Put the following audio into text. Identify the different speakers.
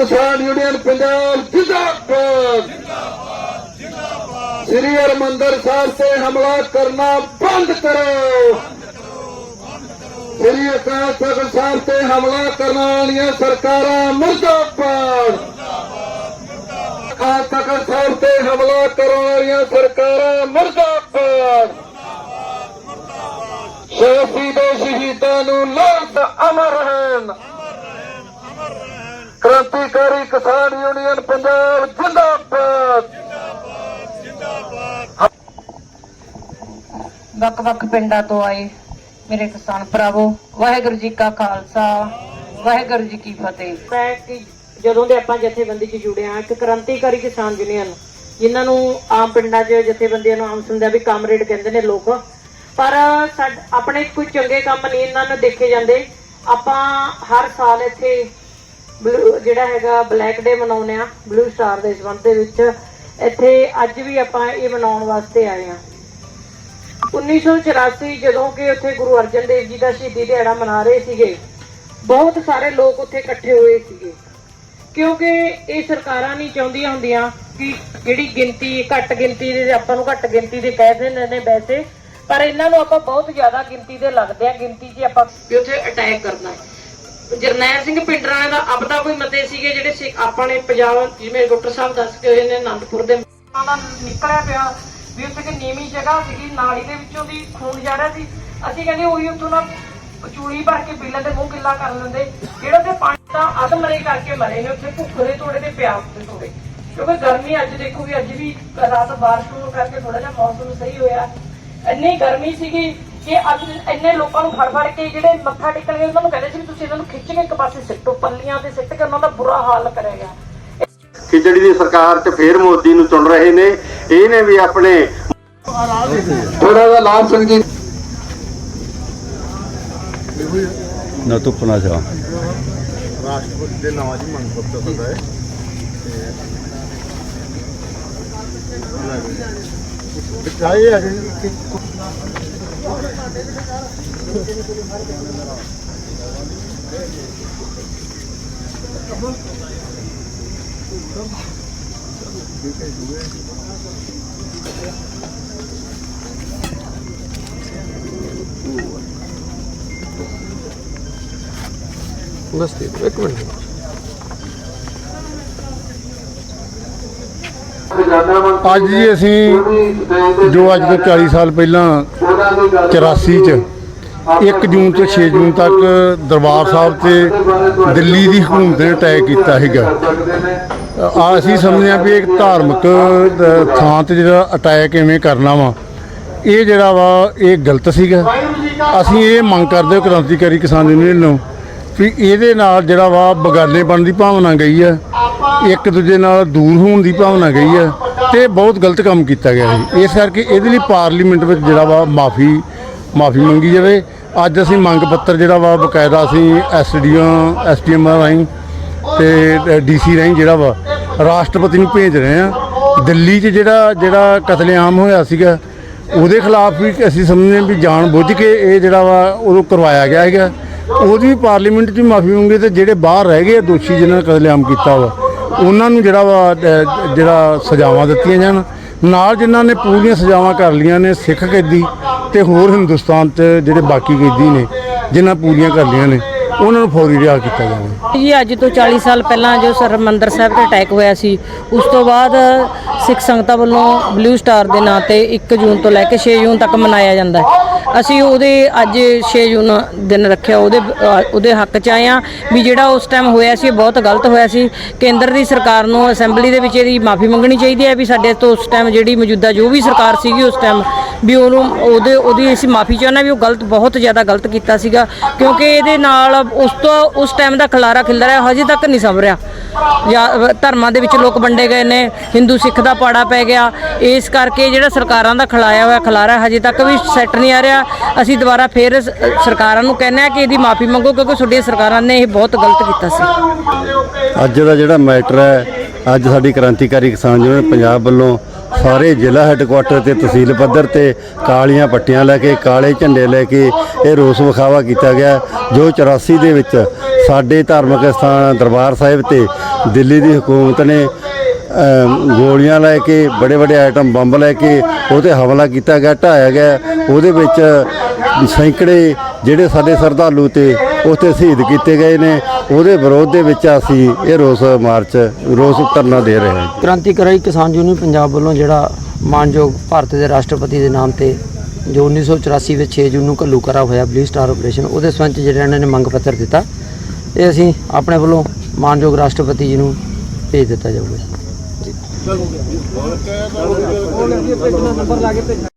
Speaker 1: ਕਿਸਾਨ ਯੂਨੀਅਨ ਪੰਜਾਬ ਜਿੰਦਾਬਾਦ। ਸ੍ਰੀ ਹਰਿਮੰਦਰ ਸਾਹਿਬ ਤੇ ਹਮਲਾ ਕਰਨਾ ਬੰਦ ਕਰੋ। ਸ੍ਰੀ ਅਕਾਲ ਤਖਤ ਸਾਹਿਬ ਤੇ ਹਮਲਾ ਕਰਨ ਵਾਲੀਆਂ ਸਰਕਾਰਾਂ ਮੁਰਦਾਬਾਦ। ਅਕਾਲ ਤਖਤ ਸਾਹਿਬ ਤੇ ਹਮਲਾ ਕਰਨ ਵਾਲੀਆਂ ਸਰਕਾਰਾਂ ਮੁਰਦਾਬਾਦ। ਸ਼ਹੀਦੀ ਦੇ ਸ਼ਹੀਦਾਂ ਨੂੰ ਲਾਂਤ ਅਮਰ ਰਹਿਣ। ਕ੍ਰਾਂਤੀਕਾਰੀ ਕਿਸਾਨ ਯੂਨੀਅਨ ਪੰਜਾਬ ਜਿੰਦਾਬਾਦ।
Speaker 2: ਵੱਖ-ਵੱਖ ਪਿੰਡਾਂ ਤੋਂ ਆਏ ਮੇਰੇ ਕਿਸਾਨ ਭਰਾਵੋ ਵਾਹਿਗੁਰੂ ਜੀ ਕਾ ਖਾਲਸਾ ਵਾਹਿਗੁਰੂ ਜੀ ਕੀ ਫਤਿਹ। ਮੈਂ ਕਿ ਜਦੋਂ ਦੇ ਆਪਾਂ ਜਥੇਬੰਦੀ 'ਚ ਜੁੜੇ ਆ ਇੱਕ ਕ੍ਰਾਂਤੀਕਾਰੀ ਕਿਸਾਨ ਯੂਨੀਅਨ ਜਿਨ੍ਹਾਂ ਨੂੰ ਆਮ ਪਿੰਡਾਂ 'ਚ ਜਥੇਬੰਦੀਆਂ ਨੂੰ ਆਮ ਸੁਣਦੇ ਆ ਵੀ ਕਾਮਰੇਡ ਕਹਿੰਦੇ ਨੇ ਲੋਕ। ਪਰ ਸਾਡ- ਆਪਣੇ ਕੋਈ ਚੰਗੇ ਕੰਮ ਨਹੀਂ ਇਹਨਾਂ ਨੂੰ ਦੇਖੇ ਜਾਂਦੇ। ਆਪਾਂ ਹਰ ਸਾਲ ਇੱਥੇ ਜਿਹੜਾ ਹੈਗਾ ਬਲੈਕ ਡੇ ਮਨਾਉਂਦੇ ਆ, ਬਲੂ ਸਟਾਰ ਦੇ ਸੰਬੰਧ ਦੇ ਵਿੱਚ। ਇੱਥੇ ਅੱਜ ਵੀ ਆਪਾਂ ਇਹ ਮਨਾਉਣ ਵਾਸਤੇ ਆਏ ਆ। 1984 ਜਦੋਂ ਕਿ ਉੱਥੇ ਗੁਰੂ ਅਰਜਨ ਦੇਵ ਜੀ ਦਾ ਸ਼ਹੀਦੀ ਦਿਹਾੜਾ ਮਨਾ ਰਹੇ ਸੀਗੇ, ਬਹੁਤ ਸਾਰੇ ਲੋਕ ਉੱਥੇ ਇਕੱਠੇ ਹੋਏ ਸੀਗੇ। ਕਿਉਂਕਿ ਇਹ ਸਰਕਾਰਾਂ ਨਹੀਂ ਚਾਹੁੰਦੀਆਂ ਹੁੰਦੀਆਂ ਕਿ ਜਿਹੜੀ ਗਿਣਤੀ, ਘੱਟ ਗਿਣਤੀ ਦੇ, ਆਪਾਂ ਨੂੰ ਘੱਟ ਗਿਣਤੀ ਦੇ ਕਹਿ ਦਿੰਦੇ ਨੇ ਵੈਸੇ ਪਰ ਇਹਨਾਂ ਨੂੰ ਆਪਾਂ ਬਹੁਤ ਜ਼ਿਆਦਾ ਗਿਣਤੀ ਦੇ ਲੱਗਦੇ ਆ। ਗਿਣਤੀ 'ਚ ਆਪਾਂ ਉੱਥੇ ਅਟੈਕ ਕਰਨਾ ਹੈ। ਜਰਨੈਲ ਸਿੰਘ ਪਿੰਡਰਾਂ ਦਾ ਆਪਦਾ ਕੋਈ ਮਤੇ ਸੀਗੇ ਜਿਹੜੇ ਸਿੱਖ- ਆਪਾਂ ਨੇ ਪੰਜਾਬ ਜਿਵੇਂ ਡਾਕਟਰ ਸਾਹਿਬ ਦੱਸ ਕੇ ਹੋਏ ਨੇ ਆਨੰਦਪੁਰ ਦੇ ਦਾ ਨਿਕਲਿਆ ਪਿਆ ਵੀ ਉੱਥੇ ਕਿ ਨੀਵੀਂ ਜਗ੍ਹਾ ਸੀਗੀ, ਨਾਲੀ ਦੇ ਵਿੱਚੋਂ ਦੀ ਖੂਨ ਜਾ ਰਿਹਾ ਸੀ। ਅਸੀਂ ਕਹਿੰਦੇ ਉਹੀ ਉੱਥੋਂ ਨਾ ਚੂੜੀ ਭਰ ਕੇ ਪੀਲੇ ਤੇ ਮੂੰਹ ਗਿੱਲਾ ਕਰ ਲੈਂਦੇ। ਜਿਹੜਾ ਤੇ ਪਾਣੀ ਤਾਂ ਅੱਧ ਕਰਕੇ ਮਰੇ ਨੇ, ਉੱਥੇ ਭੁੱਖ ਦੇ ਤੋੜੇ ਤੇ ਪਿਆਸ ਦੇ ਤੋੜੇ। ਕਿਉਂਕਿ ਗਰਮੀ ਅੱਜ ਦੇਖੋ ਵੀ ਅੱਜ ਵੀ ਰਾਤ ਬਾਰਿਸ਼ ਹੋਣ ਕਰਕੇ ਥੋੜਾ ਜਿਹਾ ਮੌਸਮ ਸਹੀ ਹੋਇਆ। ਇੰਨੀ ਗਰਮੀ ਸੀਗੀ ਕਿ ਅੱਜ ਇੰਨੇ ਲੋਕਾਂ ਨੂੰ ਫੜ ਫੜ ਕੇ ਜਿਹੜੇ ਮੱਥਾ ਟੇਕਣ ਗਏ ਉਹਨਾਂ ਨੂੰ ਕਹਿੰਦੇ ਸੀ ਵੀ ਤੁਸੀਂ ਇਹਨਾਂ ਨੂੰ ਖਿੱਚ ਕੇ ਇੱਕ ਪਾਸੇ ਸਿੱਟੋ ਪੱਲੀਆਂ ਤੇ ਸਿੱਟ ਕੇ ਉਹਨਾਂ ਦਾ ਬੁਰਾ ਹਾਲ ਕਰੇਗਾ।
Speaker 3: ਖਿਚੜੀ ਦੀ ਸਰਕਾਰ 'ਚ ਫੇਰ ਮੋਦੀ ਨੂੰ ਚੁਣ ਰਹੇ ਨੇ ਇਹਨੇ ਵੀ ਆਪਣੇ
Speaker 1: ਥੋੜਾ ਜਿਹਾ ਲਾਭ ਸਿੰਘ ਜੀ
Speaker 4: ਨਾ ਧੁੱਪ ਨਾ ਛਾਂ
Speaker 5: ਰਾਸ਼ਟਰਪਤੀ ਦੇ ਨਾਮ ਜੀ ਮੰਗ ਪੱਤਰ ਹੁੰਦਾ ਹੈ। ਤੇ ਬਿਠਾਏ ਆ ਕਿ ਬਸ ਇੱਕ ਮਿੰਟ ਅੱਜ ਜੀ ਅਸੀਂ ਜੋ ਅੱਜ ਤੋਂ 40 ਸਾਲ ਪਹਿਲਾਂ 84 ਚ 1 ਜੂਨ ਤੋਂ 6 ਜੂਨ ਤੱਕ ਦਰਬਾਰ ਸਾਹਿਬ ਤੇ ਦਿੱਲੀ ਦੀ ਹਕੂਮਤ ਨੇ ਅਟੈਕ ਕੀਤਾ ਸੀਗਾ। ਆ ਅਸੀਂ ਸਮਝਦੇ ਹਾਂ ਵੀ ਇੱਕ ਧਾਰਮਿਕ ਥਾਂ ਤੇ ਜਿਹੜਾ ਅਟੈਕ ਐਵੇਂ ਕਰਨਾ ਵਾ ਇਹ ਜਿਹੜਾ ਵਾ ਇਹ ਗਲਤ ਸੀਗਾ। ਅਸੀਂ ਇਹ ਮੰਗ ਕਰਦੇ ਹਾਂ ਕ੍ਰਾਂਤੀਕਾਰੀ ਕਿਸਾਨ ਯੂਨੀਅਨ ਨੂੰ ਵੀ ਇਹਦੇ ਨਾਲ ਜਿਹੜਾ ਵਾ ਬਗਾਨੇ ਬਣ ਦੀ ਭਾਵਨਾ ਗਈ ਆ ਇੱਕ ਦੂਜੇ ਨਾਲ ਦੂਰ ਹੋਣ ਦੀ ਭਾਵਨਾ ਗਈ ਆ ਤੇ ਬਹੁਤ ਗਲਤ ਕੰਮ ਕੀਤਾ ਗਿਆ ਹੈ ਇਸ ਕਰਕੇ ਇਹਦੇ ਲਈ ਪਾਰਲੀਮੈਂਟ ਵਿੱਚ ਜਿਹੜਾ ਵਾ ਮਾਫੀ ਮਾਫੀ ਮੰਗੀ ਜਾਵੇ। ਅੱਜ ਅਸੀਂ ਮੰਗ ਪੱਤਰ ਜਿਹੜਾ ਵਾ ਬਕਾਇਦਾ ਅਸੀਂ ਐਸਡੀਓ ਐਸਡੀਐਮ ਰਾਹੀਂ ਤੇ ਡੀਸੀ ਰਾਹੀਂ ਜਿਹੜਾ ਵਾ ਰਾਸ਼ਟਰਪਤੀ ਨੂੰ ਭੇਜ ਰਹੇ ਆ ਦਿੱਲੀ 'ਚ ਜਿਹੜਾ ਜਿਹੜਾ ਕਤਲੇਆਮ ਹੋਇਆ ਸੀਗਾ, ਉਹਦੇ ਖਿਲਾਫ ਵੀ ਅਸੀਂ ਸਮਝਦੇ ਹਾਂ ਵੀ ਜਾਣ ਬੁੱਝ ਕੇ ਇਹ ਜਿਹੜਾ ਵਾ ਉਹ ਕਰਵਾਇਆ ਗਿਆ ਹੈਗਾ ਉਹਦੀ ਵੀ ਪਾਰਲੀਮੈਂਟ 'ਚ ਵੀ ਮਾਫੀ ਮੰਗੇ ਤੇ ਜਿਹੜੇ ਬਾਹਰ ਰਹਿ ਗਏ ਦੋਸ਼ੀ ਜਿਨ੍ਹਾਂ ਨੇ ਕਤਲੇਆਮ ਕੀਤਾ ਵਾ ਉਹਨਾਂ ਨੂੰ ਜਿਹੜਾ ਵਾ ਅਹ, ਜਿਹੜਾ ਸਜ਼ਾਵਾਂ ਦਿੱਤੀਆਂ ਜਾਣ। ਨਾਲ ਜਿਨ੍ਹਾਂ ਨੇ ਪੂਰੀਆਂ ਸਜ਼ਾਵਾਂ ਕਰ ਲੀਆਂ ਨੇ ਸਿੱਖ ਕੈਦੀ ਤੇ ਹੋਰ ਹਿੰਦੁਸਤਾਨ 'ਚ ਜਿਹੜੇ ਬਾਕੀ ਕੈਦੀ ਨੇ ਜਿਨ੍ਹਾਂ ਪੂਰੀਆਂ ਕਰ ਲੀਆਂ ਨੇ। ਉਹਨਾਂ ਨੂੰ ਫੌਰੀ ਰਿਹਾ ਕੀਤਾ ਜਾਵੇ।
Speaker 2: ਜੀ, ਅੱਜ ਤੋਂ 40 ਸਾਲ ਪਹਿਲਾਂ ਜੋ ਸਰਮੰਦਰ ਸਾਹਿਬ ਤੇ ਅਟੈਕ ਹੋਇਆ ਸੀ, ਉਸ ਤੋਂ ਬਾਅਦ ਸਿੱਖ ਸੰਗਤਾਂ ਵੱਲੋਂ ਬਲੂ ਸਟਾਰ ਦੇ ਨਾਂ ਤੇ 1 ਜੂਨ ਤੋਂ ਲੈ ਕੇ 6 ਜੂਨ ਤੱਕ ਮਨਾਇਆ ਜਾਂਦਾ ਹੈ। ਅਸੀਂ ਉਹਦੇ ਅੱਜ 6 ਜੂਨ ਦਿਨ ਰੱਖਿਆ, ਉਹਦੇ ਉਹਦੇ ਹੱਕ 'ਚ ਆਏ ਹਾਂ ਵੀ ਜਿਹੜਾ ਉਸ ਟਾਈਮ ਹੋਇਆ ਸੀ, ਇਹ ਬਹੁਤ ਗਲਤ ਹੋਇਆ ਸੀ। ਕੇਂਦਰ ਦੀ ਸਰਕਾਰ ਨੂੰ ਅਸੈਂਬਲੀ ਦੇ ਵਿੱਚ ਇਹਦੀ ਮਾਫੀ ਮੰਗਣੀ ਚਾਹੀਦੀ ਹੈ ਵੀ ਸਾਡੇ ਤੋਂ ਉਸ ਟਾਈਮ ਜਿਹੜੀ ਮੌਜੂਦਾ ਜੋ ਵੀ ਸਰਕਾਰ ਸੀਗੀ ਉਸ ਟਾਈਮ ਵੀ ਉਹਨੂੰ ਉਹਦੇ, ਉਹਦੀ ਅਸੀਂ ਮਾਫੀ ਚਾਹੁੰਦੇ ਵੀ ਉਹ ਗਲਤ, ਬਹੁਤ ਜ਼ਿਆਦਾ ਗਲਤ ਕੀਤਾ ਸੀਗਾ। ਕਿਉਂਕਿ ਇਹਦੇ ਨਾਲ ਉਸ ਤੋਂ ਉਸ ਟਾਈਮ ਦਾ ਖਲਾਰਾ ਖਿਲ ਰਿਹਾ, ਹਜੇ ਤੱਕ ਨਹੀਂ ਸੰਭਰਿਆ ਜਾਂ ਧਰਮਾਂ ਦੇ ਵਿੱਚ ਲੋਕ ਵੰਡੇ ਗਏ ਨੇ, ਹਿੰਦੂ ਸਿੱਖ ਦਾ ਪਾੜਾ ਪੈ ਗਿਆ। ਇਸ ਕਰਕੇ ਜਿਹੜਾ ਸਰਕਾਰਾਂ ਦਾ ਖਲਾਇਆ ਹੋਇਆ ਖਲਾਰਾ ਹਜੇ ਤੱਕ ਵੀ ਸੈੱਟ ਨਹੀਂ ਆ ਰਿਹਾ। ਅਸੀਂ ਦੁਬਾਰਾ ਫੇਰ ਸਰਕਾਰਾਂ ਨੂੰ ਕਹਿੰਦੇ ਆ ਕਿ ਇਹਦੀ ਮਾਫੀ ਮੰਗੋ, ਕਿਉਂਕਿ ਤੁਹਾਡੀਆਂ ਸਰਕਾਰਾਂ ਨੇ ਇਹ ਬਹੁਤ ਗਲਤ ਕੀਤਾ ਸੀ।
Speaker 4: ਅੱਜ ਦਾ ਜਿਹੜਾ ਮੈਟਰ ਹੈ, ਅੱਜ ਸਾਡੀ ਕ੍ਰਾਂਤੀਕਾਰੀ ਕਿਸਾਨ ਯੂਨੀਅਨ ਪੰਜਾਬ ਵੱਲੋਂ ਸਾਰੇ ਜ਼ਿਲ੍ਹਾ ਹੈੱਡਕੁਆਟਰ ਤੇ, ਤਹਿਸੀਲ ਪੱਧਰ ਤੇ ਕਾਲੀਆਂ ਪੱਟੀਆਂ ਲੈ ਕੇ, ਕਾਲੇ ਝੰਡੇ ਲੈ ਕੇ ਇਹ ਰੋਸ ਵਿਖਾਵਾ ਕੀਤਾ ਗਿਆ। ਜੋ 84 ਦੇ ਵਿੱਚ ਸਾਡੇ ਧਾਰਮਿਕ ਸਥਾਨ ਦਰਬਾਰ ਸਾਹਿਬ ਤੇ ਦਿੱਲੀ ਦੀ ਹਕੂਮਤ ਨੇ ਗੋਲੀਆਂ ਲੈ ਕੇ, ਬੜੇ ਬੜੇ ਆਈਟਮ ਬੰਬ ਲੈ ਕੇ ਉਹ 'ਤੇ ਹਮਲਾ ਕੀਤਾ ਗਿਆ, ਢਾਇਆ ਗਿਆ। ਉਹਦੇ ਵਿੱਚ ਸੈਂਕੜੇ ਜਿਹੜੇ ਸਾਡੇ ਸ਼ਰਧਾਲੂ ਤੇ ਉੱਥੇ ਸ਼ਹੀਦ ਕੀਤੇ ਗਏ ਨੇ। ਉਹਦੇ ਵਿਰੋਧ ਦੇ ਵਿੱਚ ਅਸੀਂ ਇਹ ਰੋਸ ਮਾਰਚ, ਰੋਸ ਧਰਨਾ ਦੇ ਰਹੇ ਹਾਂ।
Speaker 6: ਕ੍ਰਾਂਤੀਕਾਰੀ ਕਿਸਾਨ ਯੂਨੀਅਨ ਪੰਜਾਬ ਵੱਲੋਂ ਜਿਹੜਾ ਮਾਨਯੋਗ ਭਾਰਤ ਦੇ ਰਾਸ਼ਟਰਪਤੀ ਦੇ ਨਾਮ ਤੇ ਜੋ 1984 ਵਿੱਚ 6 ਜੂਨ ਨੂੰ ਘੱਲੂਕਰਾ ਹੋਇਆ ਬਲੀ ਸਟਾਰ ਆਪਰੇਸ਼ਨ, ਉਹਦੇ ਸੰਬੰਧ 'ਚ ਜਿਹੜਾ ਇਹਨਾਂ ਨੇ ਮੰਗ ਪੱਤਰ ਦਿੱਤਾ, ਇਹ ਅਸੀਂ ਆਪਣੇ ਵੱਲੋਂ ਮਾਨਯੋਗ ਰਾਸ਼ਟਰਪਤੀ ਜੀ ਨੂੰ ਭੇਜ ਦਿੱਤਾ ਜਾਊਗਾ। ਚਲ ਹੋ ਗਿਆ